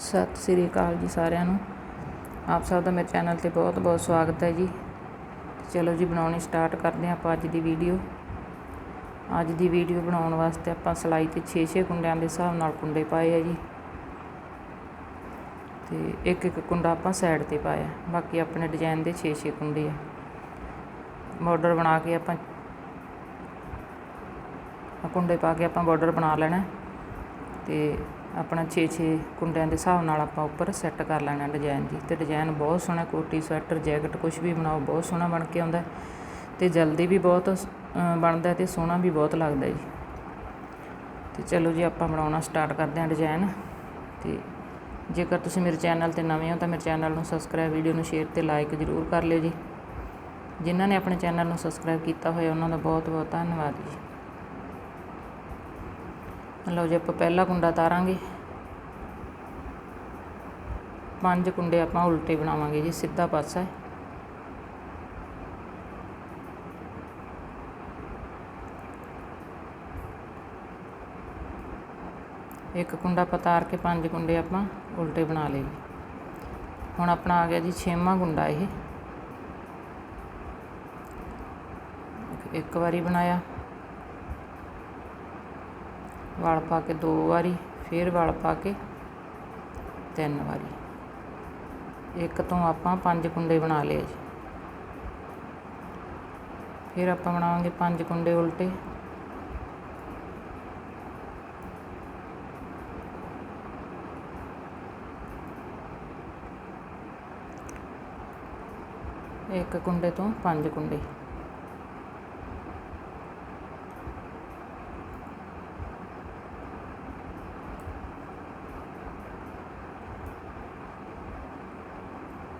ਸਤਿ ਸ੍ਰੀ ਅਕਾਲ ਜੀ ਸਾਰਿਆਂ ਨੂੰ। ਆਪ ਸਭ ਦਾ ਮੇਰੇ ਚੈਨਲ ਤੇ ਬਹੁਤ ਬਹੁਤ ਸਵਾਗਤ ਹੈ ਜੀ। ਚਲੋ ਜੀ, ਬਣਾਉਣੀ ਸਟਾਰਟ ਕਰਦੇ ਹਾਂ ਆਪਾਂ ਅੱਜ ਦੀ ਵੀਡੀਓ। ਅੱਜ ਦੀ ਵੀਡੀਓ ਬਣਾਉਣ ਵਾਸਤੇ ਆਪਾਂ ਸਲਾਈ ਤੇ 6-6 ਕੁੰਡਿਆਂ ਦੇ ਹਿਸਾਬ ਨਾਲ ਕੁੰਡੇ ਪਾਏ ਆ ਜੀ। ਤੇ ਇੱਕ ਇੱਕ ਕੁੰਡਾ ਆਪਾਂ ਸਾਈਡ ਤੇ ਪਾਇਆ। ਬਾਕੀ ਆਪਣੇ ਡਿਜ਼ਾਈਨ ਦੇ 6-6 ਕੁੰਡੇ ਆ। ਬਾਰਡਰ ਬਣਾ ਕੇ ਆਪਾਂ ਕੁੰਡੇ ਪਾ ਕੇ ਆਪਾਂ ਬਾਰਡਰ ਬਣਾ ਲੈਣਾ। ਤੇ ਆਪਣਾ 6-6 ਕੁੰਡਿਆਂ ਦੇ ਹਿਸਾਬ ਨਾਲ ਆਪਾਂ ਉੱਪਰ ਸੈੱਟ ਕਰ ਲੈਣਾ ਡਿਜ਼ਾਈਨ ਦੀ ਤੇ ਡਿਜ਼ਾਈਨ ਬਹੁਤ ਸੋਹਣਾ, ਕੋਟੀ, ਸਵੈਟਰ, ਜੈਕਟ ਕੁਝ ਵੀ ਬਣਾਓ, ਬਹੁਤ ਸੋਹਣਾ ਬਣ ਕੇ ਆਉਂਦਾ। ਤੇ ਜਲਦੀ ਵੀ ਬਹੁਤ ਬਣਦਾ ਤੇ ਸੋਹਣਾ ਵੀ ਬਹੁਤ ਲੱਗਦਾ ਜੀ। ਤੇ ਚਲੋ ਜੀ, ਆਪਾਂ ਬਣਾਉਣਾ ਸਟਾਰਟ ਕਰਦੇ ਹਾਂ ਡਿਜ਼ਾਈਨ ਤੇ ਜੇਕਰ ਤੁਸੀਂ ਮੇਰੇ ਚੈਨਲ ਤੇ ਨਵੇਂ ਹੋ ਤਾਂ ਮੇਰੇ ਚੈਨਲ ਨੂੰ ਸਬਸਕ੍ਰਾਈਬ ਵੀਡੀਓ ਨੂੰ ਸ਼ੇਅਰ ਤੇ ਲਾਈਕ ਜ਼ਰੂਰ ਕਰ ਲਿਓ ਜੀ। ਜਿਨ੍ਹਾਂ ਨੇ ਆਪਣੇ ਚੈਨਲ ਨੂੰ ਸਬਸਕ੍ਰਾਈਬ ਕੀਤਾ ਹੋਇਆ, ਉਹਨਾਂ ਦਾ ਬਹੁਤ ਬਹੁਤ ਧੰਨਵਾਦ ਜੀ। ਲਓ ਜੀ, ਆਪਾਂ ਪਹਿਲਾ ਕੁੰਡਾ ਤਾਰਾਂਗੇ। ਪੰਜ ਕੁੰਡੇ ਆਪਾਂ ਉਲਟੇ ਬਣਾਵਾਂਗੇ ਜੀ, ਸਿੱਧਾ ਪਾਸਾ। ਇੱਕ ਕੁੰਡਾ ਆਪਾਂ ਤਾਰ ਕੇ ਪੰਜ ਕੁੰਡੇ ਆਪਾਂ ਉਲਟੇ ਬਣਾ ਲਏ ਹੁਣ ਆਪਣਾ ਆ ਗਿਆ ਜੀ ਛੇਵਾਂ ਕੁੰਡਾ ਇਹ। ਇੱਕ ਵਾਰੀ ਬਣਾਇਆ। ਵਲ ਪਾ ਕੇ ਦੋ ਵਾਰੀ, ਫਿਰ ਵਲ ਪਾ ਕੇ ਤਿੰਨ ਵਾਰੀ। ਇੱਕ ਤੋਂ ਆਪਾਂ ਪੰਜ ਕੁੰਡੇ ਬਣਾ ਲਏ ਜੀ। ਫਿਰ ਆਪਾਂ ਬਣਾਵਾਂਗੇ ਪੰਜ ਕੁੰਡੇ ਉਲਟੇ। ਇੱਕ ਕੁੰਡੇ ਤੋਂ ਪੰਜ ਕੁੰਡੇ।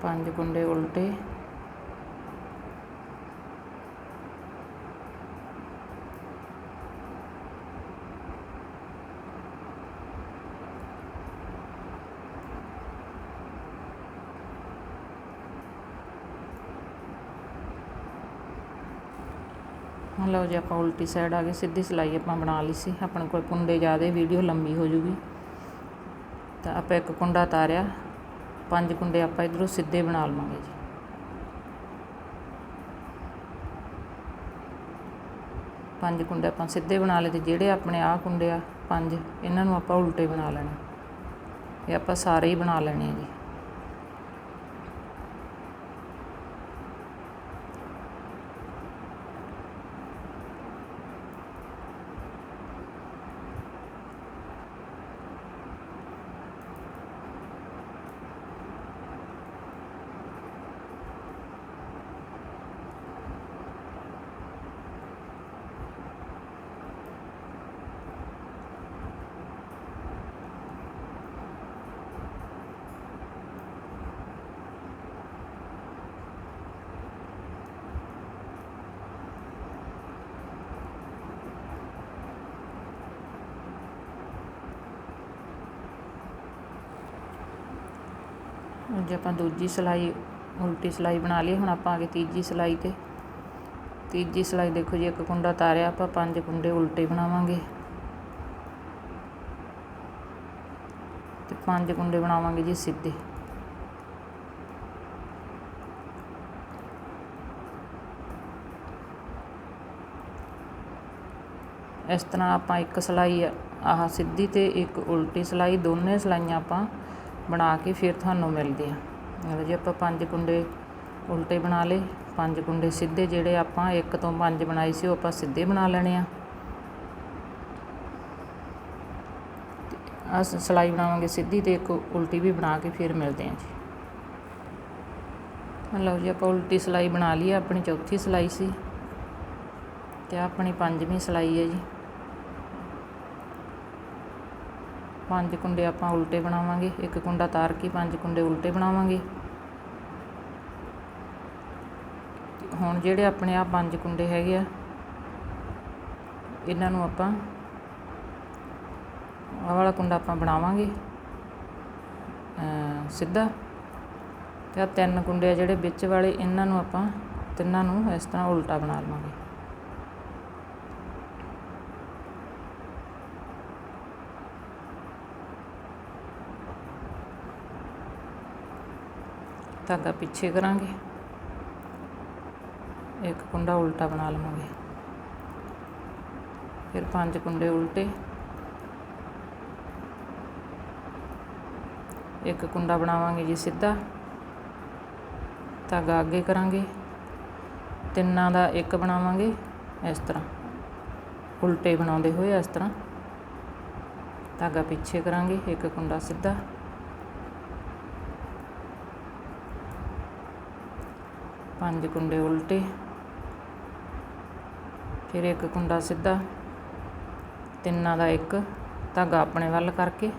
ਪੰਜ ਕੁੰਡੇ ਉਲਟੇ। ਹੁਣ ਲਓ ਜੀ, ਆਪਾਂ ਉਲਟੀ ਸਾਈਡ ਆ ਗਏ, ਸਿੱਧੀ ਸਿਲਾਈ ਆਪਾਂ ਬਣਾ ਲਈ ਸੀ। ਆਪਣੇ ਕੋਲ ਕੁੰਡੇ ਜ਼ਿਆਦੇ, ਵੀਡੀਓ ਲੰਬੀ ਹੋ ਜੂਗੀ। ਤਾਂ ਆਪਾਂ ਇੱਕ ਕੁੰਡਾ ਤਾਰਿਆ। ਪੰਜ ਕੁੰਡੇ ਆਪਾਂ ਇਧਰੋਂ ਸਿੱਧੇ ਬਣਾ ਲਵਾਂਗੇ ਜੀ। ਪੰਜ ਕੁੰਡੇ ਆਪਾਂ ਸਿੱਧੇ ਬਣਾ ਲਏ ਤੇ ਜਿਹੜੇ ਆਪਣੇ ਆਹ ਕੁੰਡੇ ਆ, ਪੰਜ, ਇਹਨਾਂ ਨੂੰ ਆਪਾਂ ਉਲਟੇ ਬਣਾ ਲੈਣਾ। ਇਹ ਆਪਾਂ ਸਾਰੇ ਹੀ ਬਣਾ ਲੈਣੇ ਆ ਜੀ ਹੁਣ ਜੇ ਆਪਾਂ ਦੂਜੀ ਸਿਲਾਈ, ਉਲਟੀ ਸਿਲਾਈ ਬਣਾ ਲਈ ਹੁਣ ਆਪਾਂ ਆ ਤੀਜੀ ਸਿਲਾਈ ਤੇ। ਤੀਜੀ ਸਿਲਾਈ ਦੇਖੋ ਜੀ, ਇੱਕ ਕੁੰਡਾ ਤਾਰਿਆ, ਆਪਾਂ ਪੰਜ ਕੁੰਡੇ ਉਲਟੇ ਬਣਾਵਾਂਗੇ। ਤੇ ਪੰਜ ਕੁੰਡੇ ਬਣਾਵਾਂਗੇ ਜੀ ਸਿੱਧੇ। ਇਸ ਤਰ੍ਹਾਂ ਆਪਾਂ ਇੱਕ ਸਿਲਾਈ, ਆਹ ਸਿੱਧੀ ਤੇ ਇੱਕ ਉਲਟੀ ਸਿਲਾਈ, ਦੋਨੇ ਸਿਲਾਈਆਂ ਆਪਾਂ ਬਣਾ ਕੇ ਫਿਰ ਤੁਹਾਨੂੰ ਮਿਲਦੇ ਹਾਂ ਮਤਲਬ ਜੀ ਆਪਾਂ ਪੰਜ ਕੁੰਡੇ ਉਲਟੇ ਬਣਾ ਲਏ, ਪੰਜ ਕੁੰਡੇ ਸਿੱਧੇ ਜਿਹੜੇ ਆਪਾਂ ਇੱਕ ਤੋਂ ਪੰਜ ਬਣਾਏ ਸੀ, ਉਹ ਆਪਾਂ ਸਿੱਧੇ ਬਣਾ ਲੈਣੇ ਆ। ਆ ਸਿਲਾਈ ਬਣਾਵਾਂਗੇ ਸਿੱਧੀ ਤੇ ਇੱਕ ਉਲਟੀ ਵੀ ਬਣਾ ਕੇ ਫਿਰ ਮਿਲਦੇ ਹਾਂ ਜੀ। ਲਓ ਜੀ, ਆਪਾਂ ਉਲਟੀ ਸਿਲਾਈ ਬਣਾ ਲਈ ਆਪਣੀ ਚੌਥੀ ਸਿਲਾਈ ਸੀ। ਤੇ ਆਪਣੀ ਪੰਜਵੀਂ ਸਿਲਾਈ ਹੈ ਜੀ। ਪੰਜ ਕੁੰਡੇ ਆਪਾਂ ਉਲਟੇ ਬਣਾਵਾਂਗੇ, ਇੱਕ ਕੁੰਡਾ ਤਾਰ ਕੇ ਪੰਜ ਕੁੰਡੇ ਉਲਟੇ ਬਣਾਵਾਂਗੇ। ਹੁਣ ਜਿਹੜੇ ਆਪਣੇ ਆ ਪੰਜ ਕੁੰਡੇ ਹੈਗੇ ਆ, ਇਹਨਾਂ ਨੂੰ ਆਪਾਂ ਆਹ ਵਾਲਾ ਕੁੰਡਾ ਆਪਾਂ ਬਣਾਵਾਂਗੇ ਸਿੱਧਾ। ਤੇ ਆ ਤਿੰਨ ਕੁੰਡੇ ਆ ਜਿਹੜੇ ਵਿੱਚ ਵਾਲੇ, ਇਹਨਾਂ ਨੂੰ ਆਪਾਂ ਤਿੰਨਾਂ ਨੂੰ ਇਸ ਤਰ੍ਹਾਂ ਉਲਟਾ ਬਣਾ ਲਵਾਂਗੇ। ਧਾਗਾ ਪਿੱਛੇ ਕਰਾਂਗੇ। ਇੱਕ ਕੁੰਡਾ ਉਲਟਾ ਬਣਾ ਲਵਾਂਗੇ। ਫਿਰ ਪੰਜ ਕੁੰਡੇ ਉਲਟੇ। ਇੱਕ ਕੁੰਡਾ ਬਣਾਵਾਂਗੇ ਜੀ ਸਿੱਧਾ। ਧਾਗਾ ਅੱਗੇ ਕਰਾਂਗੇ। ਤਿੰਨਾਂ ਦਾ ਇੱਕ ਬਣਾਵਾਂਗੇ ਇਸ ਤਰ੍ਹਾਂ। ਉਲਟੇ ਬਣਾਉਂਦੇ ਹੋਏ ਇਸ ਤਰ੍ਹਾਂ। ਧਾਗਾ ਪਿੱਛੇ ਕਰਾਂਗੇ, ਇੱਕ ਕੁੰਡਾ ਸਿੱਧਾ। ਪੰਜ ਕੁੰਡੇ ਉਲਟੇ। ਫਿਰ ਇੱਕ ਕੁੰਡਾ ਸਿੱਧਾ ਤਿੰਨਾਂ ਦਾ ਇੱਕ ਧਾਗਾ ਆਪਣੇ ਵੱਲ ਕਰਕੇ।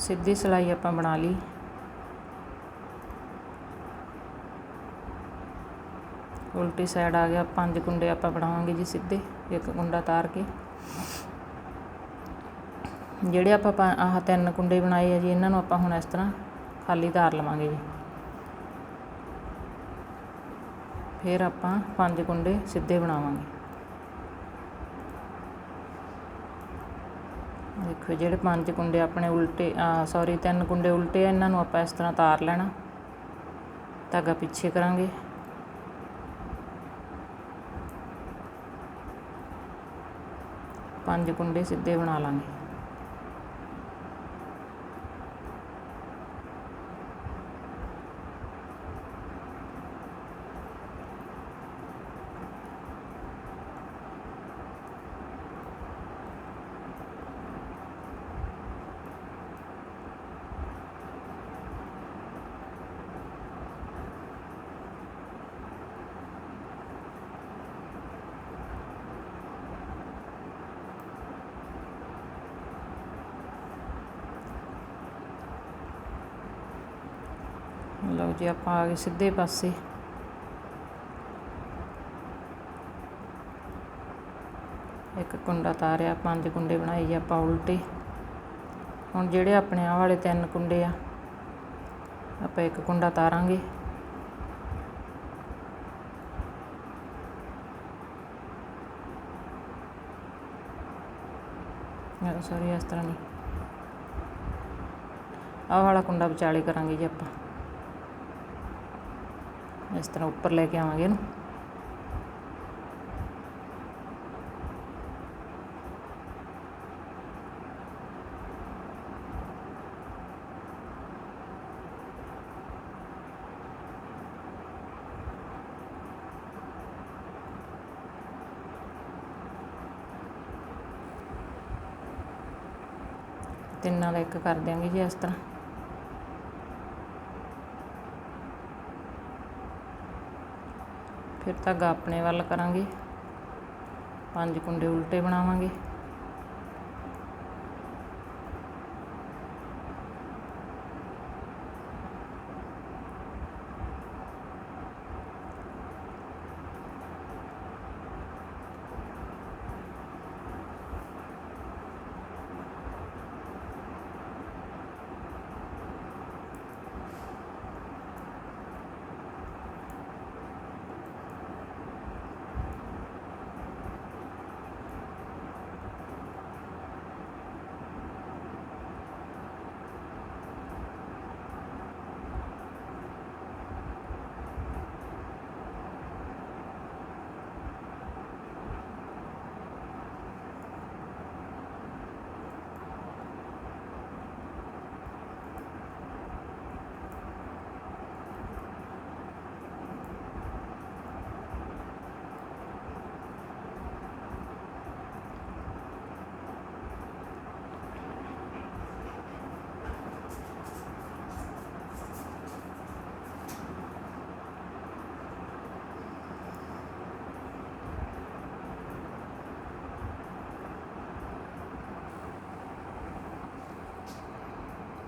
ਸਿੱਧੀ ਸਿਲਾਈ ਆਪਾਂ ਬਣਾ ਲਈ। ਉਲਟੀ ਸਾਈਡ ਆ ਗਿਆ, ਪੰਜ ਕੁੰਡੇ ਆਪਾਂ ਬਣਾਵਾਂਗੇ ਜੀ ਸਿੱਧੇ, ਇੱਕ ਕੁੰਡਾ ਤਾਰ ਕੇ। ਜਿਹੜੇ ਆਪਾਂ ਆਹ ਤਿੰਨ ਕੁੰਡੇ ਬਣਾਏ ਆ ਜੀ, ਇਹਨਾਂ ਨੂੰ ਆਪਾਂ ਹੁਣ ਇਸ ਤਰ੍ਹਾਂ ਖਾਲੀ ਤਾਰ ਲਵਾਂਗੇ ਜੀ। ਫਿਰ ਆਪਾਂ ਪੰਜ ਕੁੰਡੇ ਸਿੱਧੇ ਬਣਾਵਾਂਗੇ। ਦੇਖੋ, ਜਿਹੜੇ ਪੰਜ ਕੁੰਡੇ ਆਪਣੇ ਉਲਟੇ ਆ ਸੌਰੀ ਤਿੰਨ ਕੁੰਡੇ ਉਲਟੇ ਆ, ਇਹਨਾਂ ਨੂੰ ਆਪਾਂ ਇਸ ਤਰ੍ਹਾਂ ਤਾਰ ਲੈਣਾ। ਧਾਗਾ ਪਿੱਛੇ ਕਰਾਂਗੇ। ਪੰਜ ਕੁੰਡੇ ਸਿੱਧੇ ਬਣਾ ਲਾਂਗੇ। ਲਓ ਜੀ ਆਪਾਂ ਆ ਗਏ ਸਿੱਧੇ ਪਾਸੇ। ਇੱਕ ਕੁੰਡਾ ਤਾਰਿਆ, ਪੰਜ ਕੁੰਡੇ ਬਣਾਏ ਜੀ ਆਪਾਂ ਉਲਟੇ। ਹੁਣ ਜਿਹੜੇ ਆਪਣੇ ਆਹ ਵਾਲੇ ਤਿੰਨ ਕੁੰਡੇ ਆ, ਆਪਾਂ ਇੱਕ ਕੁੰਡਾ ਤਾਰਾਂਗੇ। ਸੌਰੀ ਇਸ ਤਰ੍ਹਾਂ ਨਹੀਂ। ਆਹ ਵਾਲਾ ਕੁੰਡਾ ਵਿਚਾਲੇ ਕਰਾਂਗੇ ਜੀ ਆਪਾਂ। ਇਸ ਤਰ੍ਹਾਂ ਉੱਪਰ ਲੈ ਕੇ ਆਵਾਂਗੇ ਇਹਨੂੰ। ਤਿੰਨਾਂ ਦਾ ਇੱਕ ਕਰ ਦਿਆਂਗੇ ਜੀ ਇਸ ਤਰ੍ਹਾਂ। ਫਿਰ ਧਾਗਾ ਆਪਣੇ ਵੱਲ ਕਰਾਂਗੇ। ਪੰਜ ਕੁੰਡੇ ਉਲਟੇ ਬਣਾਵਾਂਗੇ।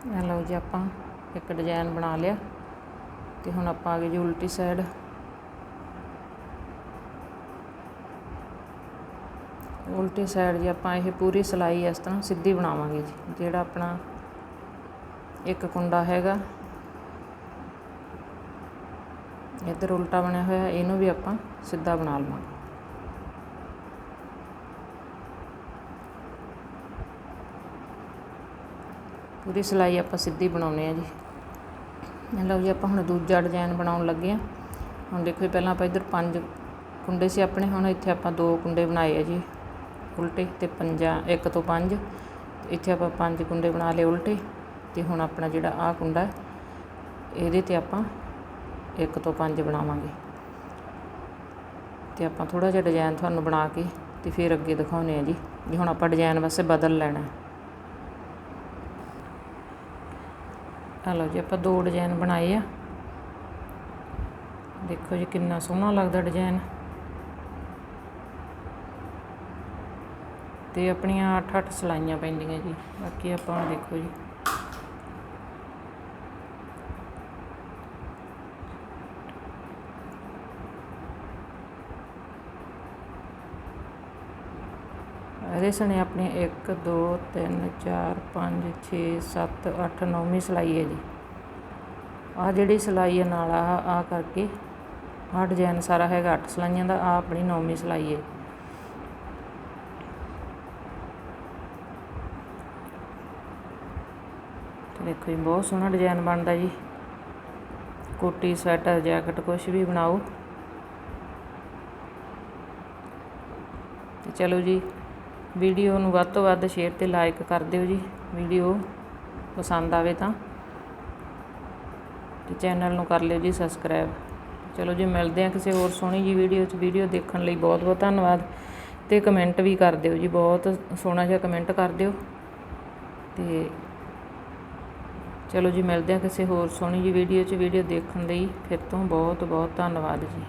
ਇਹ ਲਓ ਜੀ ਆਪਾਂ ਇੱਕ ਡਿਜ਼ਾਈਨ ਬਣਾ ਲਿਆ ਤੇ ਹੁਣ ਆਪਾਂ ਆ ਗਏ ਜੀ ਉਲਟੀ ਸਾਈਡ ਉਲਟੀ ਸਾਈਡ ਜੀ ਆਪਾਂ ਇਹ ਪੂਰੀ ਸਲਾਈ ਇਸ ਤਰ੍ਹਾਂ ਸਿੱਧੀ ਬਣਾਵਾਂਗੇ ਜੀ, ਜਿਹੜਾ ਆਪਣਾ ਇੱਕ ਕੁੰਡਾ ਹੈਗਾ। ਇੱਧਰ ਉਲਟਾ ਬਣਿਆ ਹੋਇਆ, ਇਹਨੂੰ ਵੀ ਆਪਾਂ ਸਿੱਧਾ ਬਣਾ ਲਵਾਂਗੇ। ਪੂਰੀ ਸਿਲਾਈ ਆਪਾਂ ਸਿੱਧੀ ਬਣਾਉਣੀ ਆ ਜੀ। ਇਹ ਲਓ ਜੀ, ਆਪਾਂ ਹੁਣ ਦੂਜਾ ਡਿਜ਼ਾਈਨ ਬਣਾਉਣ ਲੱਗੇ ਆ ਹੁਣ ਦੇਖੋ ਜੀ, ਪਹਿਲਾਂ ਆਪਾਂ ਇੱਧਰ ਪੰਜ ਕੁੰਡੇ ਸੀ ਆਪਣੇ, ਹੁਣ ਇੱਥੇ ਆਪਾਂ ਦੋ ਕੁੰਡੇ ਬਣਾਏ ਆ ਜੀ। ਉਲਟੇ ਤੇ ਪੰਜਾਂ, ਇੱਕ ਤੋਂ ਪੰਜ। ਇੱਥੇ ਆਪਾਂ ਪੰਜ ਕੁੰਡੇ ਬਣਾ ਲਏ ਉਲਟੇ ਤੇ ਹੁਣ ਆਪਣਾ ਜਿਹੜਾ ਆਹ ਕੁੰਡਾ ਇਹਦੇ ਤੇ ਆਪਾਂ ਇੱਕ ਤੋਂ ਪੰਜ ਬਣਾਵਾਂਗੇ। ਤੇ ਆਪਾਂ ਥੋੜਾ ਜਿਹਾ ਡਿਜ਼ਾਈਨ ਤੁਹਾਨੂੰ ਬਣਾ ਕੇ ਤੇ ਫਿਰ ਅੱਗੇ ਦਿਖਾਉਨੇ ਆ ਜੀ। ਜੀ ਹੁਣ ਆਪਾਂ ਡਿਜ਼ਾਈਨ ਵਾਸਤੇ ਬਦਲ ਲੈਣਾ ਆ ਲਓ ਜੀ, ਆਪਾਂ ਦੋ ਡਿਜ਼ਾਈਨ ਬਣਾਏ ਆ। ਦੇਖੋ ਜੀ ਕਿੰਨਾ ਸੋਹਣਾ ਲੱਗਦਾ ਡਿਜ਼ਾਈਨ ਤੇ ਆਪਣੀਆਂ 8-8 ਸਲਾਈਆਂ ਪੈਂਦੀਆਂ ਜੀ। ਬਾਕੀ ਆਪਾਂ ਦੇਖੋ ਜੀ। ਇਹਦੇ ਸਣੇ ਆਪਣੀ 1 2 3 4 5 6 7 8 9ਵੀਂ ਸਲਾਈ ਹੈ ਜੀ। ਆਹ ਜਿਹੜੀ ਸਿਲਾਈ ਹੈ ਨਾਲ ਆ ਆ ਕਰਕੇ ਆਹ ਡਿਜ਼ਾਈਨ ਸਾਰਾ ਹੈਗਾ ਅੱਠ ਸਿਲਾਈਆਂ ਦਾ ਆ ਆਪਣੀ ਨੌਵੀਂ ਸਿਲਾਈ ਹੈ। ਦੇਖੋ ਜੀ, ਬਹੁਤ ਸੋਹਣਾ ਡਿਜ਼ਾਈਨ ਬਣਦਾ ਜੀ। ਕੋਟੀ, ਸਵੈਟਰ, ਜੈਕਟ ਕੁਝ ਵੀ ਬਣਾਓ। ਤੇ ਚਲੋ ਜੀ ਵੀਡੀਓ ਨੂੰ ਵੱਧ ਤੋਂ ਵੱਧ ਸ਼ੇਅਰ ਤੇ ਲਾਈਕ ਕਰ ਦਿਓ ਜੀ। ਵੀਡੀਓ ਪਸੰਦ ਆਵੇ ਤਾਂ ਤੇ ਚੈਨਲ ਨੂੰ ਕਰ ਲਿਓ ਜੀ ਸਬਸਕ੍ਰਾਈਬ। ਚਲੋ ਜੀ, ਮਿਲਦੇ ਆ ਕਿਸੇ ਹੋਰ ਸੋਹਣੀ ਜੀ ਵੀਡੀਓ 'ਚ। ਵੀਡੀਓ ਦੇਖਣ ਲਈ ਬਹੁਤ ਬਹੁਤ ਧੰਨਵਾਦ ਤੇ ਕਮੈਂਟ ਵੀ ਕਰ ਦਿਓ ਜੀ। ਬਹੁਤ ਸੋਹਣਾ ਜਿਹਾ ਕਮੈਂਟ ਕਰ ਦਿਓ। ਤੇ ਚਲੋ ਜੀ, ਮਿਲਦੇ ਆ ਕਿਸੇ ਹੋਰ ਸੋਹਣੀ ਜੀ ਵੀਡੀਓ 'ਚ। ਵੀਡੀਓ ਦੇਖਣ ਲਈ ਫਿਰ ਤੋਂ ਬਹੁਤ ਬਹੁਤ ਧੰਨਵਾਦ ਜੀ।